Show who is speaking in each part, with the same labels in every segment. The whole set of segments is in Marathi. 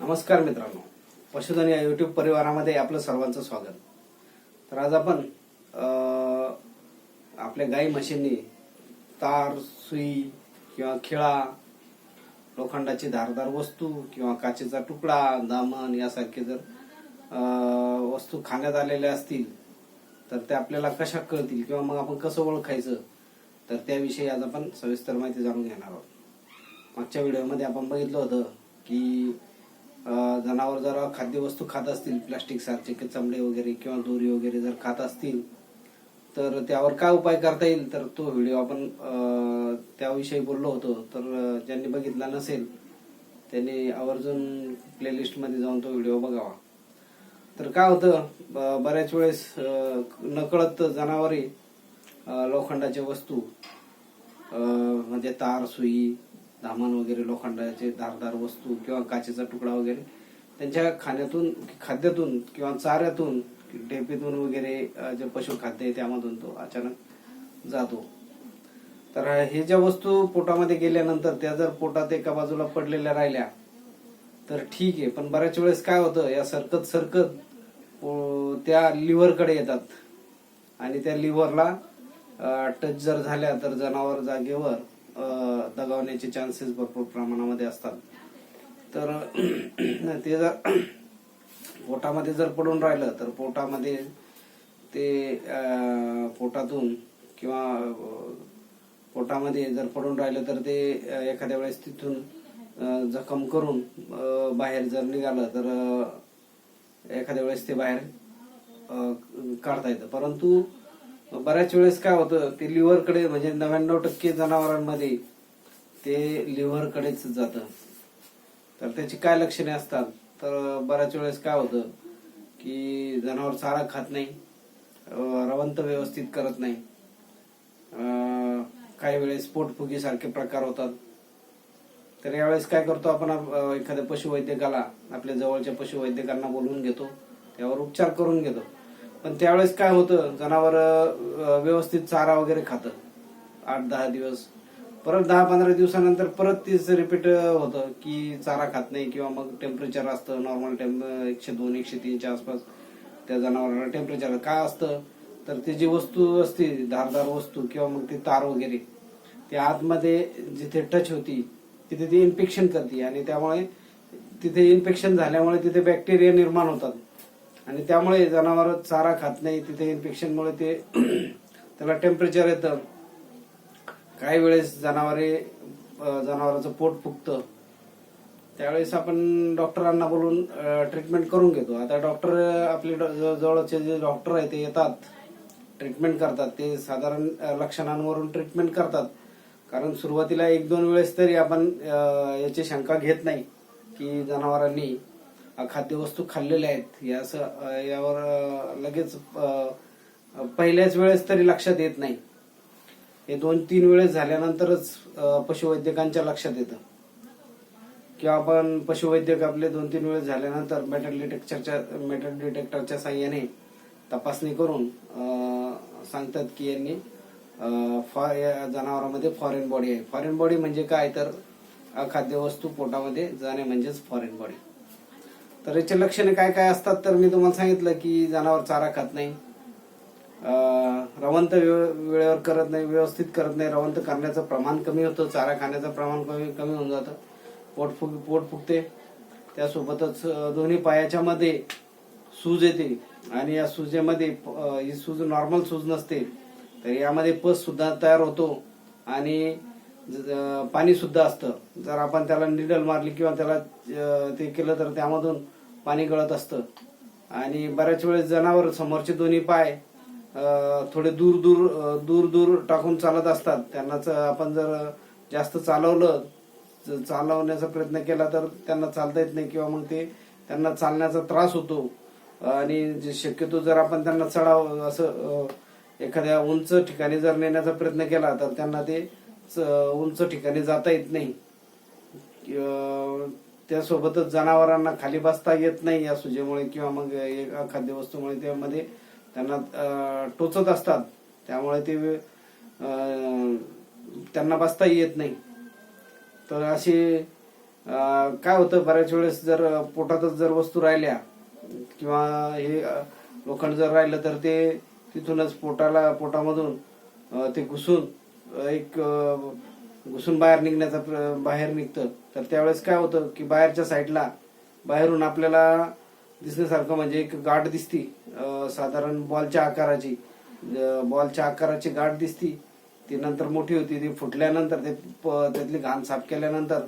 Speaker 1: नमस्कार मित्रांनो. पशुधन या युट्यूब परिवारामध्ये आपलं सर्वांचं स्वागत. तर आज आपण आपल्या गाई म्हशींनी तार सुई किंवा खिळा लोखंडाची धारदार वस्तू किंवा काचेचा तुकडा दामन यासारखे जर वस्तू खाण्यात आलेल्या असतील तर ते आपल्याला कशा कळतील किंवा मग आपण कसं ओळखायचं तर त्याविषयी आज आपण सविस्तर माहिती जाणून घेणार आहोत. मागच्या व्हिडिओमध्ये आपण बघितलं होतं की जनावर जर खाद्यवस्तू खात असतील प्लास्टिक सारखे चमडे वगैरे किंवा दोरी वगैरे जर खात असतील तर त्यावर काय उपाय करता येईल? तर तो व्हिडिओ आपण त्याविषयी बोललो होतो. तर ज्यांनी बघितला नसेल त्यांनी आवर्जून प्लेलिस्टमध्ये जाऊन तो व्हिडिओ बघावा. तर काय होतं ब- बऱ्याच वेळेस नकळत जनावरे लोखंडाच्या वस्तू म्हणजे तार सुई धामान वगैरे लोखंडाचे धारदार वस्तू किंवा काचेचा तुकडा वगैरे त्यांच्या खाण्यातून खाद्यातून किंवा चाऱ्यातून ढेपीतून वगैरे जे पशुखाद्य आहे त्यामधून तो अचानक जातो. तर हे ज्या वस्तू पोटामध्ये गेल्यानंतर त्या जर पोटात एका बाजूला पडलेल्या राहिल्या तर ठीक आहे. पण बऱ्याच वेळेस काय होतं या सरकत सरकत त्या लिव्हरकडे येतात. आणि त्या लिव्हरला टच जर झाल्या तर जनावर जागेवर दगावण्याचे चान्सेस भरपूर प्रमाणामध्ये असतात. तर ते जर पोटामध्ये जर पडून राहिलं तर पोटामध्ये ते पोटातून किंवा पोटामध्ये जर पडून राहिलं तर ते एखाद्या वेळेस तिथून जखम करून बाहेर जर निघालं तर एखाद्या वेळेस ते बाहेर काढता येतं. परंतु बऱ्याच वेळेस काय होतं ते लिव्हरकडे म्हणजे नव्याण्णव टक्के जनावरांमध्ये ते लिव्हरकडेच जातं. तर त्याची काय लक्षणे असतात? तर बऱ्याच वेळेस काय होतं की जनावर चारा खात नाही रवंत व्यवस्थित करत नाही. काही वेळेस पोटफुगी सारखे प्रकार होतात. तर यावेळेस काय करतो आपण? एखाद्या पशुवैद्यकाला आपल्या जवळच्या पशुवैद्यकांना बोलवून घेतो. त्यावर उपचार करून घेतो. पण त्यावेळेस काय होतं? जनावर व्यवस्थित चारा वगैरे खातं. आठ दहा दिवस परत दहा पंधरा दिवसानंतर परत तीच रिपीट होतं की चारा खात नाही किंवा मग टेम्परेचर असतं नॉर्मल टेम्प एकशे दोन एकशे तीनच्या आसपास त्या जनावराला टेम्परेचर काय असतं? तर ती जी वस्तू असते धारदार वस्तू किंवा मग ती तार वगैरे ते आतमध्ये जिथे टच होती तिथे ती इन्फेक्शन करते आणि त्यामुळे तिथे इन्फेक्शन झाल्यामुळे तिथे बॅक्टेरिया निर्माण होतात. आणि त्यामुळे जनावर चारा खात नाही तिथे इन्फेक्शनमुळे ते त्याला टेम्परेचर येतं. काही वेळेस जनावरे जनावरांचं जनावराचं पोट फुगतं. त्यावेळेस आपण डॉक्टरांना बोलून ट्रीटमेंट करून घेतो. आता डॉक्टर आपले ज- जवळचे जे डॉक्टर आहे ते येतात. ट्रीटमेंट करतात. ते साधारण लक्षणांवरून ट्रीटमेंट करतात. कारण सुरुवातीला एक दोन वेळेस तरी आपण याची शंका घेत नाही की जनावरांनी खाद्यवस्तू खाल्लेल्या आहेत. या असं यावर लगेच पहिल्याच वेळेस तरी लक्षात येत नाही. हे दोन तीन वेळेस झाल्यानंतरच पशुवैद्यकांच्या लक्षात येतं. किंवा आपण पशुवैद्यक आपले दोन तीन वेळेस झाल्यानंतर मेटल डिटेक्टरच्या मेटल डिटेक्टरच्या साह्याने तपासणी करून सांगतात की यांनी फॉर या जनावरांमध्ये फॉरेन बॉडी आहे. फॉरेन बॉडी म्हणजे काय? तर खाद्यवस्तू पोटामध्ये जाणे म्हणजेच फॉरेन बॉडी तर याचे लक्षणे काय काय असतात? तर मी तुम्हाला सांगितलं की जनावर चारा खात नाही. रवंत वेळेवर करत नाही व्यवस्थित करत नाही. रवंत करण्याचं प्रमाण कमी होतं चारा खाण्याचं प्रमाण कमी कमी होऊन जातं. पोट फुग पोट फुगते. त्यासोबतच दोन्ही पायाच्या मध्ये सूज येते आणि या सुजेमध्ये ही सूज नॉर्मल सूज नसते. तर यामध्ये पस सुद्धा तयार होतो आणि पाणी सुद्धा असतं. जर आपण त्याला निडल मारली किंवा त्याला ते केलं तर त्यामधून पाणी गळत असतं. आणि बऱ्याच वेळेस जनावर समोरचे दोन्ही पाय थोडे दूर दूर दूर दूर टाकून चालत असतात. त्यांना आपण जर जास्त चालवलं चालवण्याचा प्रयत्न केला तर त्यांना चालता येत नाही किंवा मग ते त्यांना चालण्याचा त्रास होतो. आणि जे शक्यतो जर आपण त्यांना चढाव असं एखाद्या उंच ठिकाणी जर नेण्याचा प्रयत्न केला तर त्यांना ते च- उंच ठिकाणी जाता येत नाही. त्यासोबतच जनावरांना खाली बसता येत नाही या सुजेमुळे किंवा मग या खाद्यवस्तूमुळे त्यामध्ये त्यांना टोचत असतात. त्यामुळे ते त्यांना बसता येत नाही. तर असे काय होतं बऱ्याच वेळेस जर पोटातच जर वस्तू राहिल्या किंवा हे लोखंड जर राहिलं तर ते तिथूनच पोटाला पोटामधून ते घुसून एक घुसून बाहेर निघण्याचा प्र- बाहेर निघतं. तर त्यावेळेस काय होतं की बाहेरच्या साईडला बाहेरून आपल्याला दिसण्यासारखं म्हणजे एक गाठ दिसती साधारण बॉलच्या आकाराची. बॉलच्या आकाराची गाठ दिसती. ती नंतर मोठी होती ती फुटल्यानंतर ते प- त्यातली घाण साफ केल्यानंतर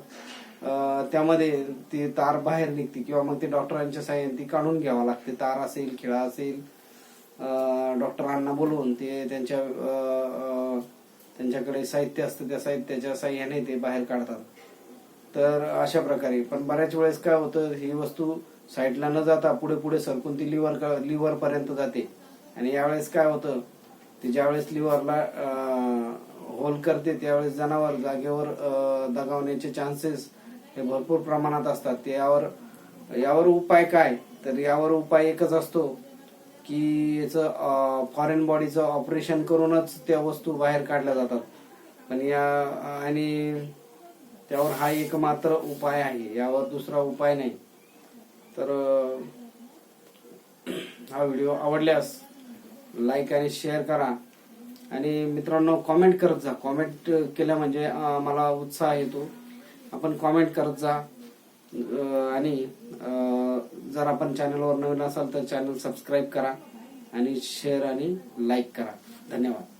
Speaker 1: त्यामध्ये ती तार बाहेर निघते किंवा मग ते डॉक्टरांच्या साह्याने ती काढून घ्यावा लागते. तार असेल खिळा असेल डॉक्टरांना बोलवून ते त्यांच्या त्यांच्याकडे साहित्य असतं त्या साहित्याच्या साह्याने ते बाहेर काढतात. तर अशा प्रकारे. पण बऱ्याच वेळेस काय होतं ही वस्तू साईडला न जाता पुढे पुढे सरकून ती लिव्हर लिव्हर पर्यंत जाते. आणि यावेळेस काय होतं ती ज्यावेळेस लिव्हरला होल करते त्यावेळेस जनावर जागेवर दगावण्याचे चान्सेस हे भरपूर प्रमाणात असतात. ते यावर यावर उपाय काय? तर यावर उपाय एकच असतो की याचं फॉरेन बॉडीचं ऑपरेशन करूनच त्या वस्तू बाहेर काढल्या जातात. पण या आणि त्यावर हा एकमात्र उपाय आहे. यावर दुसरा उपाय नाही. तर हा व्हिडिओ आवडल्यास लाईक आणि शेअर करा. आणि मित्रांनो कॉमेंट करत जा. कॉमेंट केल्या म्हणजे मला उत्साह येतो. आपण कॉमेंट करत जा. आणि जर आपण चॅनलवर नवीन असाल तर चॅनल सबस्क्राईब करा आणि शेअर आणि लाईक करा. धन्यवाद.